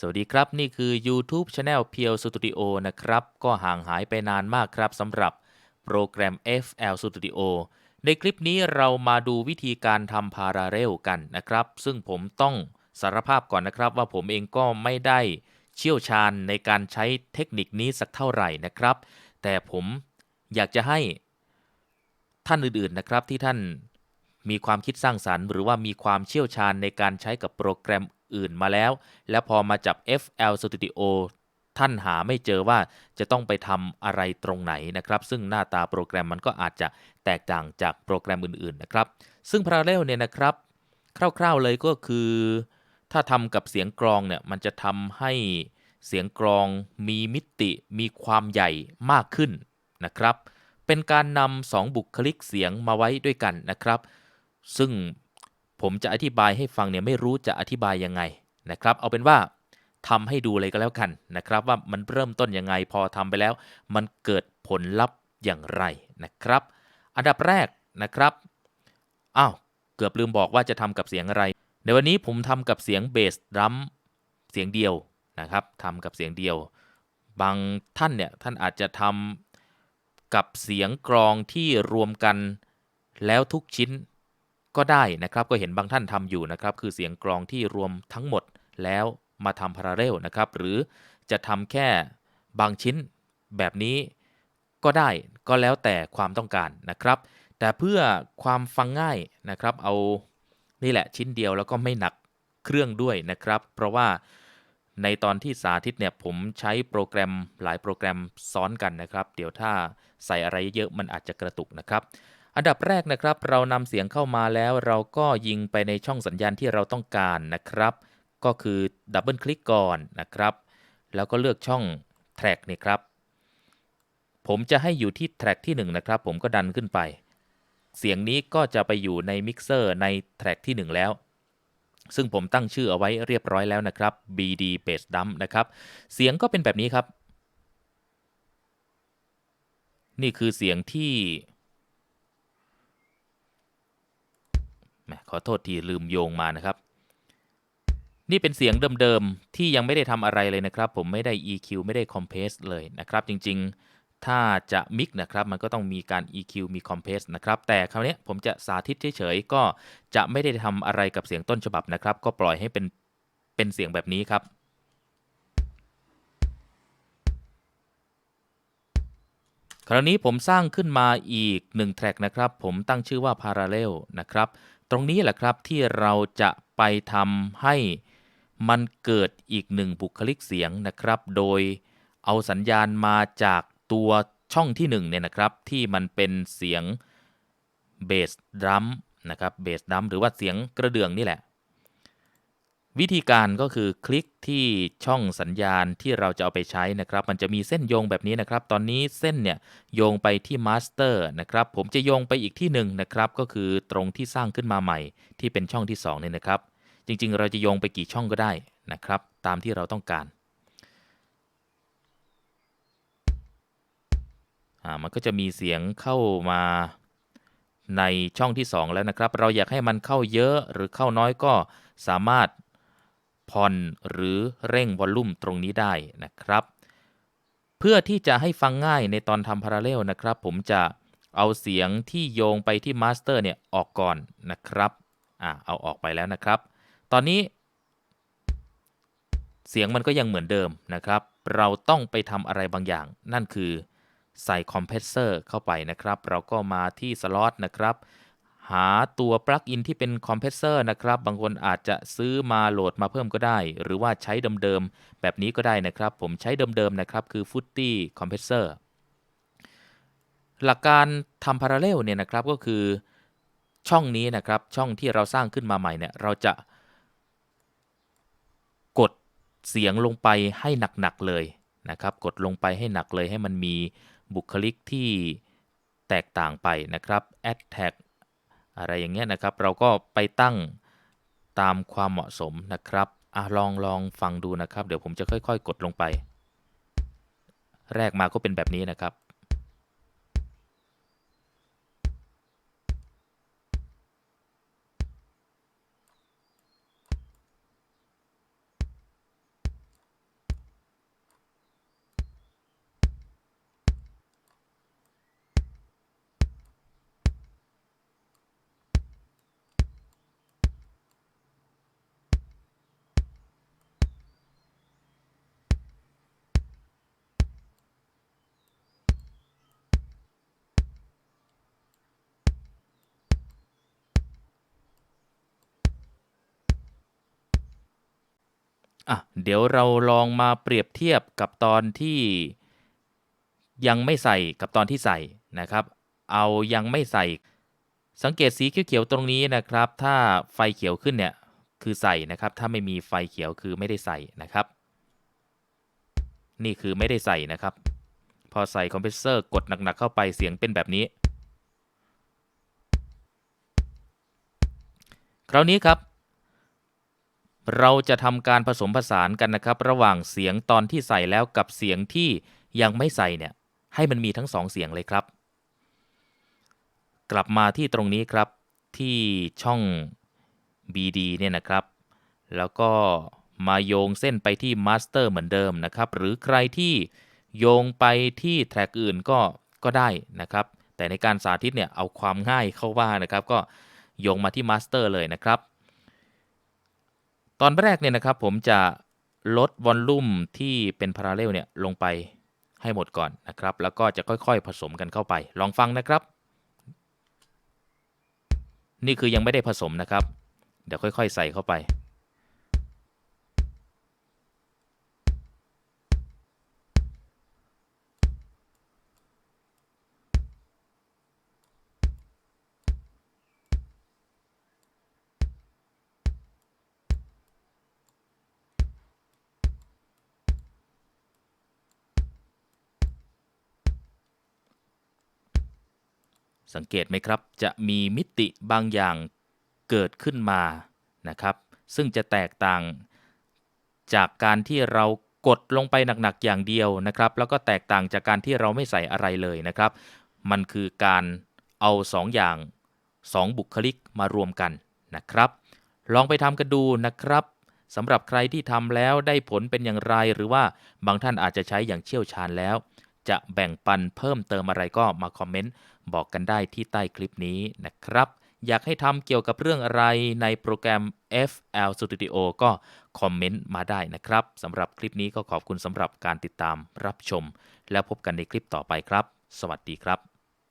สวัสดีครับ นี่คือ YouTube Channel เพียว Studio นะครับ ก็ห่างหายไปนานมากครับสำหรับโปรแกรม FL Studio ในคลิปนี้เรามาดูวิธีการทำพาราเรลกันนะครับ ซึ่งผมต้องสารภาพก่อนนะครับว่าผมเองก็ไม่ได้เชี่ยวชาญในการใช้เทคนิคนี้สักเท่าไหร่นะครับ แต่ผมอยากจะให้ท่านอื่นๆนะครับที่ท่านมีความคิดสร้างสรรค์ หรือว่ามีความเชี่ยวชาญในการใช้กับโปรแกรม อื่นมาแล้ว แล้วพอมาจับ FL Studio ท่านหาไม่เจอว่าจะต้องไปทำอะไรตรงไหนนะครับ ซึ่งหน้าตาโปรแกรมมันก็อาจจะแตกต่างจากโปรแกรมอื่นๆนะครับ ซึ่ง Parallel เนี่ยนะครับ คร่าวๆเลยก็คือ ถ้าทำกับเสียงกรองเนี่ยมันจะทำให้เสียงกรองมีมิติมีความใหญ่มากขึ้นนะครับ เป็นการนำสองบุคลิกเสียงมาไว้ด้วยกันนะครับ ซึ่ง ผมจะอธิบายให้ฟังเนี่ยไม่รู้จะอธิบายยังไงนะครับ เอาเป็นว่าทำให้ดูเลยก็แล้วกันนะครับ ว่ามันเริ่มต้นยังไงพอทำไปแล้ว มันเกิดผลลัพธ์อย่างไรนะครับ อันดับแรกนะครับอ้าวเกือบลืมบอกว่าจะทำกับเสียงอะไร ในวันนี้ผมทำกับเสียงเบสดรัมเสียงเดียวนะครับทำกับเสียงเดียว บางท่านเนี่ยท่านอาจจะทำกับเสียงกรองที่รวมกันแล้วทุกชิ้น ก็ได้นะครับ ก็เห็นบางท่านทำอยู่นะครับ คือเสียงกรองที่รวมทั้งหมดแล้วมาทำพาราเรลนะครับ หรือจะทำแค่บางชิ้นแบบนี้ก็ได้ก็แล้วแต่ความต้องการนะครับ แต่เพื่อความฟังง่ายนะครับ เอานี่แหละชิ้นเดียวแล้วก็ไม่หนักเครื่องด้วยนะครับ เพราะว่าในตอนที่สาธิตเนี่ยผมใช้โปรแกรมหลายโปรแกรมซ้อนกันนะครับ เดี๋ยวถ้าใส่อะไรเยอะมันอาจจะกระตุกนะครับ อันดับแรกนะครับ เรานำเสียงเข้ามาแล้วเราก็ยิงไปในช่องสัญญาณที่เราต้องการนะครับ ก็คือดับเบิลคลิกก่อนนะครับ แล้วก็เลือกช่องแทร็กนี่ครับ ผมจะให้อยู่ที่แทร็กที่1นะครับ ผมก็ดันขึ้นไป เสียงนี้ก็จะไปอยู่ในมิกเซอร์ในแทร็กที่ 1 แล้ว ซึ่งผมตั้งชื่อเอาไว้เรียบร้อยแล้วนะครับ BD Bass Dump นะครับ เสียงก็เป็นแบบนี้ครับ นี่คือเสียงที่แหม ขอโทษทีลืมโยงมานะครับ นี่เป็นเสียงเดิมๆ ที่ยังไม่ได้ทำอะไรเลยนะครับ ผมไม่ได้ EQ ไม่ได้ Compress เลยนะครับ จริงๆ ถ้าจะมิกนะครับ มันก็ต้องมีการ EQ มี Compress นะครับ แต่คราวนี้ผมจะสาธิตเฉยๆ ก็จะไม่ได้ทำอะไรกับเสียงต้นฉบับนะครับ ก็ปล่อยให้เป็นเป็นเสียงแบบนี้ครับคราวนี้ผมสร้างขึ้นมาอีก1แทร็กนะครับ ผมตั้งชื่อว่า Parallel นะครับ ตรงนี้แหละครับที่เราจะไปทำให้มันเกิดอีกหนึ่งบุคลิกเสียงนะครับ โดยเอาสัญญาณมาจากตัวช่องที่1เนี่ยนะครับที่มันเป็นเสียงเบสดรัมนะครับเบสดรัมหรือว่าเสียงกระเดื่องนี่แหละ วิธีการก็คือคลิกที่ช่องสัญญาณที่เราจะเอาไปใช้นะครับ มันจะมีเส้นโยงแบบนี้นะครับ ตอนนี้เส้นเนี่ยโยงไปที่มาสเตอร์นะครับ ผมจะโยงไปอีกที่หนึ่งนะครับ ก็คือตรงที่สร้างขึ้นมาใหม่ ที่เป็นช่องที่2เนี่ยนะครับ จริงๆ เราจะโยงไปกี่ช่องก็ได้นะครับ ตามที่เราต้องการอ่ามันก็จะมีเสียงเข้ามาในช่องที่ 2 แล้วนะครับ เราอยากให้มันเข้าเยอะหรือเข้าน้อยก็สามารถ ผ่อนหรือเร่งวอลลุ่มตรงนี้ได้นะครับ เพื่อที่จะให้ฟังง่ายในตอนทำพาราเลลนะครับ ผมจะเอาเสียงที่โยงไปที่มาสเตอร์เนี่ยออกก่อนนะครับอ่าเอาออกไปแล้วนะครับ ตอนนี้ เสียงมันก็ยังเหมือนเดิมนะครับ เราต้องไปทำอะไรบางอย่าง นั่นคือใส่คอมเพรสเซอร์เข้าไปนะครับ เราก็มาที่สล็อตนะครับ หาตัวปลั๊กอินที่เป็นคอมเพรสเซอร์นะครับ บางคนอาจจะซื้อมาโหลดมาเพิ่มก็ได้ หรือว่าใช้เดิมๆ แบบนี้ก็ได้นะครับ ผมใช้เดิมๆ นะครับ คือ Footy Compressor หลักการทำพาราเลลเนี่ยนะครับก็คือช่องนี้นะครับ ช่องที่เราสร้างขึ้นมาใหม่เนี่ย เราจะ กดเสียงลงไปให้หนัก ๆ เลยนะครับ กดลงไปให้หนักเลยให้มันมีบุคลิกที่แตกต่างไปนะครับ add tag อะไรอย่างเงี้ยนะครับ เราก็ไปตั้งตามความเหมาะสมนะครับอลองลองฟังดูนะครับ เดี๋ยวผมจะค่อย ๆ กดลงไป แรกมาก็เป็นแบบนี้นะครับ อะเดี๋ยวเราลองมาเปรียบเทียบกับตอนที่ยังไม่ใส่กับตอนที่ใส่นะครับ เอายังไม่ใส่ สังเกตสีเขียวๆตรงนี้นะครับ ถ้าไฟเขียวขึ้นเนี่ยคือใส่นะครับ ถ้าไม่มีไฟเขียวคือไม่ได้ใส่นะครับ นี่คือไม่ได้ใส่นะครับ พอใส่คอมเพรสเซอร์กดหนักๆเข้าไปเสียงเป็นแบบนี้ คราวนี้ครับ เราจะทำการผสมผสานกันนะครับ ระหว่างเสียงตอนที่ใส่แล้วกับเสียงที่ยังไม่ใส่เนี่ย ให้มันมีทั้งสองเสียงเลยครับ กลับมาที่ตรงนี้ครับที่ช่อง BD เนี่ยนะครับ แล้วก็มาโยงเส้นไปที่มาสเตอร์เหมือนเดิมนะครับ หรือใครที่โยงไปที่แทร็กอื่นก็ก็ได้นะครับ แต่ในการสาธิตเนี่ยเอาความง่ายเข้าว่านะครับ ก็โยงมาที่มาสเตอร์เลยนะครับ ตอนแรกเนี่ยนะครับผมจะลดวอลลุ่มที่เป็นพาราเรลเนี่ยลงไปให้หมดก่อนนะครับ แล้วก็จะค่อยๆผสมกันเข้าไป ลองฟังนะครับ นี่คือยังไม่ได้ผสมนะครับ เดี๋ยวค่อยๆใส่เข้าไป สังเกตไหมครับ จะมีมิติบางอย่างเกิดขึ้นมานะครับ ซึ่งจะแตกต่างจากการที่เรากดลงไปหนักๆอย่างเดียวนะครับ แล้วก็แตกต่างจากการที่เราไม่ใส่อะไรเลยนะครับ มันคือการเอาสองอย่างสองบุคลิกมารวมกันนะครับ ลองไปทำกันดูนะครับสำหรับใครที่ทำแล้วได้ผลเป็นอย่างไร หรือว่าบางท่านอาจจะใช้อย่างเชี่ยวชาญแล้ว จะแบ่งปันเพิ่มเติมอะไรก็มาคอมเมนต์ บอกกันได้ที่ใต้คลิปนี้นะครับ อยากให้ทำเกี่ยวกับเรื่องอะไรในโปรแกรม FL Studio ก็คอมเมนต์มาได้นะครับสำหรับคลิปนี้ก็ขอบคุณสำหรับการติดตามรับชม แล้วพบกันในคลิปต่อไปครับ สวัสดีครับ